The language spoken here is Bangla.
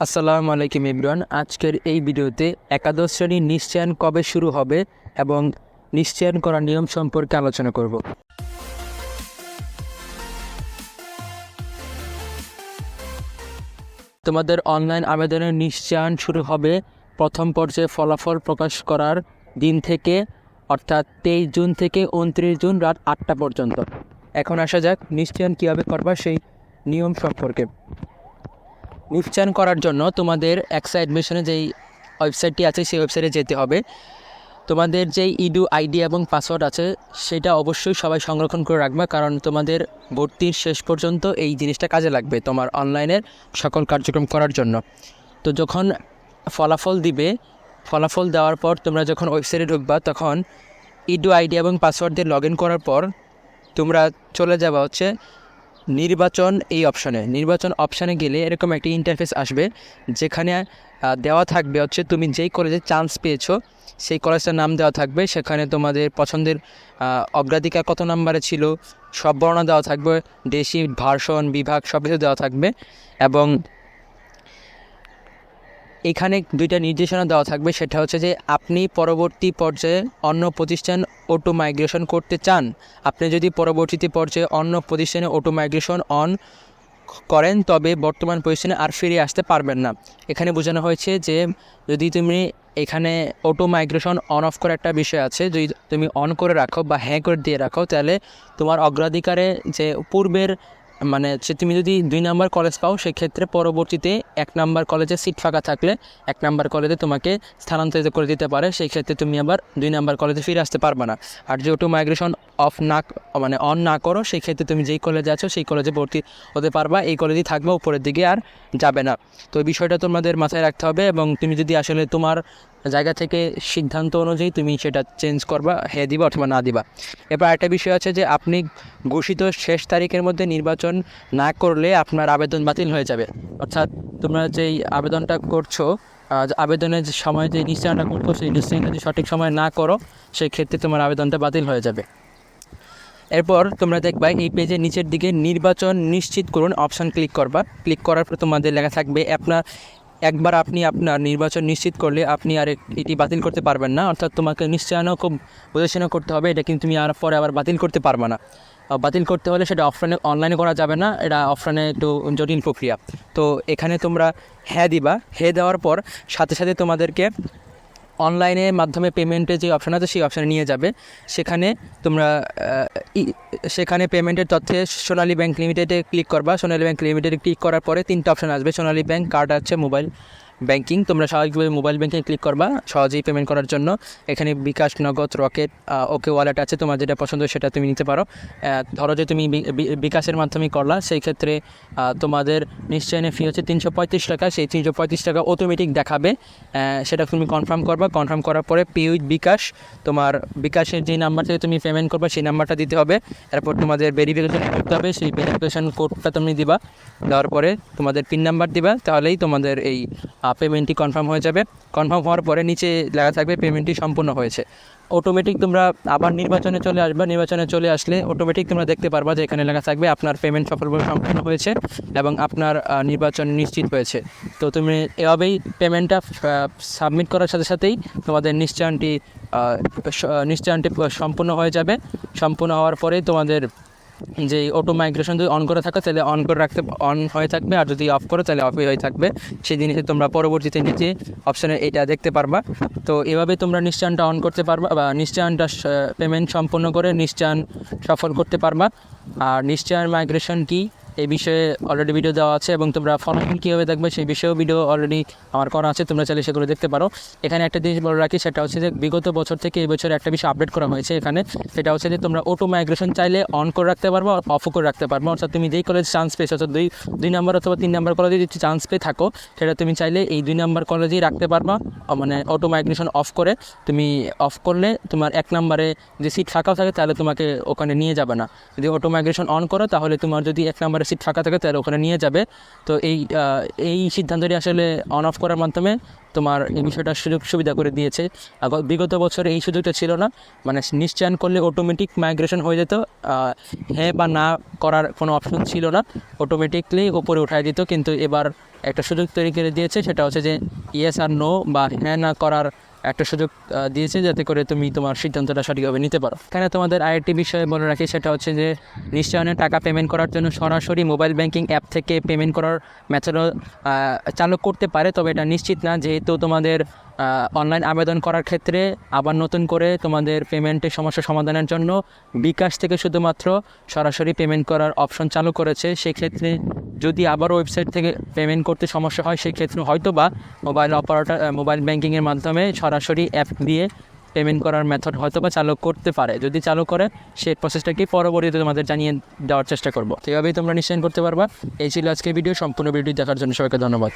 আসসালামু আলাইকুম ইমরান আজকের এই ভিডিওতে একাদশ শ্রেণির নিশ্চয়ন কবে শুরু হবে এবং নিশ্চয়ন করার নিয়ম সম্পর্কে আলোচনা করব। তোমাদের অনলাইন আবেদনের নিশ্চয়ন শুরু হবে প্রথম পর্যায়ে ফলাফল প্রকাশ করার দিন থেকে, অর্থাৎ তেইশ জুন থেকে উনত্রিশ জুন রাত আটটা পর্যন্ত। এখন আসা যাক, নিশ্চয়ন কীভাবে করবা সেই নিয়ম সম্পর্কে। নিশ্চয়ন করার জন্য তোমাদের এক্সা অ্যাডমিশনে যেই ওয়েবসাইটটি আছে, সেই ওয়েবসাইটে যেতে হবে। তোমাদের যেই ইডু আইডি এবং পাসওয়ার্ড আছে, সেটা অবশ্যই সবাই সংরক্ষণ করে রাখবে, কারণ তোমাদের ভর্তির শেষ পর্যন্ত এই জিনিসটা কাজে লাগবে তোমার অনলাইনের সকল কার্যক্রম করার জন্য। তো যখন ফলাফল দিবে, ফলাফল দেওয়ার পর তোমরা যখন ওয়েবসাইটে ঢুকবা, তখন ইডু আইডি এবং পাসওয়ার্ড দিয়ে লগ ইন করার পর তোমরা চলে যাবা হচ্ছে নির্বাচন এই অপশানে নির্বাচন অপশানে গেলে এরকম একটি ইন্টারফেস আসবে, যেখানে দেওয়া থাকবে হচ্ছে তুমি যেই কলেজে চান্স পেয়েছ, সেই কলেজটার নাম দেওয়া থাকবে। সেখানে তোমাদের পছন্দের অগ্রাধিকার কত নাম্বারে ছিল, সব বর্ণনা দেওয়া থাকবে। দেশি ভার্সন বিভাগ সব কিছু দেওয়া থাকবে এবং এখানে দুইটা নির্দেশনা দেওয়া থাকবে। সেটা হচ্ছে যে আপনি পরবর্তী পর্যায়ে অন্য প্রতিষ্ঠান অটো মাইগ্রেশন করতে চান, আপনি যদি পরবর্তীতে পর্যায়ে অন্য প্রতিষ্ঠানে অটো মাইগ্রেশন অন করেন, তবে বর্তমান পজিশনে আর ফিরে আসতে পারবেন না। এখানে বোঝানো হয়েছে যে, যদি তুমি এখানে অটো মাইগ্রেশন অন অফ করার একটা বিষয় আছে, যদি তুমি অন করে রাখো বা হ্যাঁ করে দিয়ে রাখো, তাহলে তোমার অগ্রাধিকারে যে পূর্বের মানে সে তুমি যদি দুই নাম্বার কলেজ পাও, সেক্ষেত্রে পরবর্তীতে এক নাম্বার কলেজে সিট ফাঁকা থাকলে এক নাম্বার কলেজে তোমাকে স্থানান্তরিত করে দিতে পারে। সেই ক্ষেত্রে তুমি আবার দুই নাম্বার কলেজে ফিরে আসতে পারবে না। আর যেহেতু মাইগ্রেশন অফ না মানে অন না করো, সেই ক্ষেত্রে তুমি যেই কলেজে আছো, সেই কলেজে ভর্তি হতে পারবা। এই কলেজেই থাকবে, উপরের দিকে আর যাবে না। তো এই বিষয়টা তোমাদের মাথায় রাখতে হবে এবং তুমি যদি আসলে তোমার জায়গা থেকে সিদ্ধান্ত অনুযায়ী তুমি সেটা চেঞ্জ করবা হ্যাঁ দিবা অথবা না দিবা। এবার একটা বিষয় আছে যে, আপনি ঘোষিত শেষ তারিখের মধ্যে নির্বাচন না করলে আপনার আবেদন বাতিল হয়ে যাবে। অর্থাৎ তোমরা যেই আবেদনটা করছ আবেদনের সময় যে নিশ্চয়টা করছ, সেই নিশ্চয়তা যদি সঠিক সময় না করো, সেই ক্ষেত্রে তোমার আবেদনটা বাতিল হয়ে যাবে। এরপর তোমরা দেখবা এই পেজের নিচের দিকে নির্বাচন নিশ্চিত করুন অপশান ক্লিক করবা। ক্লিক করার পর তোমাদের লেখা থাকবে আপনার একবার আপনি আপনার নির্বাচন নিশ্চিত করলে আপনি আর এটি বাতিল করতে পারবেন না। অর্থাৎ তোমাকে নিশ্চয়নও খুব বুঝেশুনে করতে হবে, এটা কিন্তু তুমি আর পরে আবার বাতিল করতে পারবে না। বাতিল করতে হলে সেটা অফলাইনে অনলাইনে করা যাবে না, এটা অফলাইনে একটু জটিল প্রক্রিয়া। তো এখানে তোমরা হ্যাঁ দিবা। হ্যাঁ দেওয়ার পর সাথে সাথে তোমাদেরকে অনলাইনের মাধ্যমে পেমেন্টের যে অপশান আছে, সেই অপশানে নিয়ে যাবে। সেখানে তোমরা সেখানে পেমেন্টের তথ্যে সোনালী ব্যাংক লিমিটেডে ক্লিক করবা। সোনালী ব্যাংক লিমিটেডে ক্লিক করার পরে তিনটা অপশান আসবে। সোনালী ব্যাংক কার্ড আছে মোবাইল ব্যাংকিং, তোমরা স্বাভাবিকভাবে মোবাইল ব্যাংকিং ক্লিক করবা, সহজেই পেমেন্ট করার জন্য। এখানে বিকাশ, নগদ, রকেট ওকে ওয়ালেট আছে, তোমার যেটা পছন্দ সেটা তুমি নিতে পারো। ধরো যে তুমি বিকাশের মাধ্যমে করলা, সেই ক্ষেত্রে তোমাদের নিশ্চয়নের ফি হচ্ছে তিনশো পঁয়ত্রিশ টাকা, সেই তিনশো পঁয়ত্রিশ টাকা অটোমেটিক দেখাবে। সেটা তুমি কনফার্ম করবা কনফার্ম করার পরে পে উইথ বিকাশ, তোমার বিকাশের যে নাম্বার থেকে তুমি পেমেন্ট করবে, সেই নাম্বারটা দিতে হবে। এরপর তোমাদের ভেরিফিকেশন করতে হবে, সেই ভেরিফিকেশন কোডটা তুমি দিবা। দেওয়ার পরে তোমাদের পিন নাম্বার দিবা, তাহলেই তোমাদের এই পেমেন্টটি কনফার্ম হয়ে যাবে। কনফার্ম হওয়ার পরে নিচে লেখা থাকবে পেমেন্টটি সম্পূর্ণ হয়েছে। অটোমেটিক তোমরা আবার নির্বাচনে চলে আসবে। নির্বাচনে চলে আসলে অটোমেটিক তোমরা দেখতে পারবা যে এখানে লেখা থাকবে আপনার পেমেন্ট সফলভাবে সম্পূর্ণ হয়েছে এবং আপনার নির্বাচন নিশ্চিত হয়েছে। তো তুমি এভাবেই পেমেন্টটা সাবমিট করার সাথে সাথেই তোমাদের নিশ্চয়নটি নিশ্চয়নটি সম্পূর্ণ হয়ে যাবে। সম্পূর্ণ হওয়ার পরে তোমাদের যে অটো মাইগ্রেশন যদি অন করে থাকো, তাহলে অন করে রাখতে অন হয়ে থাকবে, আর যদি অফ করো, তাহলে অফ হয়ে থাকবে। সেই জিনিসে তোমরা পরবর্তীতে নিচে অপশানে এটা দেখতে পারবা। তো এভাবে তোমরা নিশ্চয়নটা অন করতে পারবা, বা নিশ্চয়নটা পেমেন্ট সম্পন্ন করে নিশ্চয়ন সফল করতে পারবা। আর নিশ্চয়ন মাইগ্রেশন কি? এই বিষয়ে অলরেডি ভিডিও দেওয়া আছে এবং তোমরা ফলোইং কীভাবে দেখবে সেই বিষয়েও ভিডিও অলরেডি আমার করা আছে, তোমরা চাইলে সেগুলো দেখতে পারো। এখানে একটা জিনিস বলে রাখি, সেটা হচ্ছে যে বিগত বছর থেকে এই বছর একটা বিষয় আপডেট করা হয়েছে এখানে। সেটা হচ্ছে যে তোমরা অটো মাইগ্রেশন চাইলে অন করে রাখতে পারব অফও করে রাখতে পারব। অর্থাৎ তুমি যেই কলেজ চান্স পেয়েছ, অর্থাৎ দুই দুই নাম্বার অথবা তিন নাম্বার কলেজে যদি চান্স পেয়ে থাকো, সেটা তুমি চাইলে এই দুই নাম্বার কলেজেই রাখতে পারবা। মানে অটো মাইগ্রেশন অফ করে তুমি অফ করলে তোমার এক নাম্বারে যে সিট ফাঁকাও থাকে, তাহলে তোমাকে ওখানে নিয়ে যাবে না। যদি অটো মাইগ্রেশন অন করো, তাহলে তোমার যদি এক নাম্বারে সিট ফাঁকা থাকে, তাহলে ওখানে নিয়ে যাবে। তো এই এই সিদ্ধান্তটি আসলে অন অফ করার মাধ্যমে তোমার এই বিষয়টা সুযোগ সুবিধা করে দিয়েছে। বিগত বছর এই সুযোগটা ছিল না। মানে নিশ্চয়ন করলে অটোমেটিক মাইগ্রেশন হয়ে যেত। হ্যাঁ বা না করার কোনো অপশন ছিল না। অটোমেটিকলি ওপরে উঠায় দিত। কিন্তু এবার একটা সুযোগ তৈরি করে দিয়েছে। সেটা হচ্ছে যে ইয়েস আর নো বা হ্যাঁ না করার একটা সুযোগ দিয়েছে যাতে করে তুমি তোমার সিদ্ধান্তটা সঠিকভাবে নিতে পারো। কেন তোমাদের আইআইটি বিষয়ে বলে রাখি, সেটা হচ্ছে যে নিশ্চয় টাকা পেমেন্ট করার জন্য সরাসরি মোবাইল ব্যাংকিং অ্যাপ থেকে পেমেন্ট করার ম্যাচারও চালু করতে পারে, তবে এটা নিশ্চিত না যেহেতু তোমাদের অনলাইন আবেদন করার ক্ষেত্রে আবার নতুন করে তোমাদের পেমেন্টের সমস্যা সমাধানের জন্য বিকাশ থেকে শুধুমাত্র সরাসরি পেমেন্ট করার অপশন চালু করেছে। সেক্ষেত্রে যদি আবার ওয়েবসাইট থেকে পেমেন্ট করতে সমস্যা হয়, সেক্ষেত্রে হয়তো বা মোবাইল অপারেটর মোবাইল ব্যাঙ্কিংয়ের মাধ্যমে সরাসরি অ্যাপ দিয়ে পেমেন্ট করার মেথড হয়তো বা চালু করতে পারে। যদি চালু করে সেই প্রসেসটাকে পরবর্তীতে তোমাদের জানিয়ে দেওয়ার চেষ্টা করব। এভাবেই তোমরা নিশ্চয়ই করতে পারবা। এই ছিল আজকে ভিডিও সম্পূর্ণ ভিডিও দেখার জন্য সবাইকে ধন্যবাদ।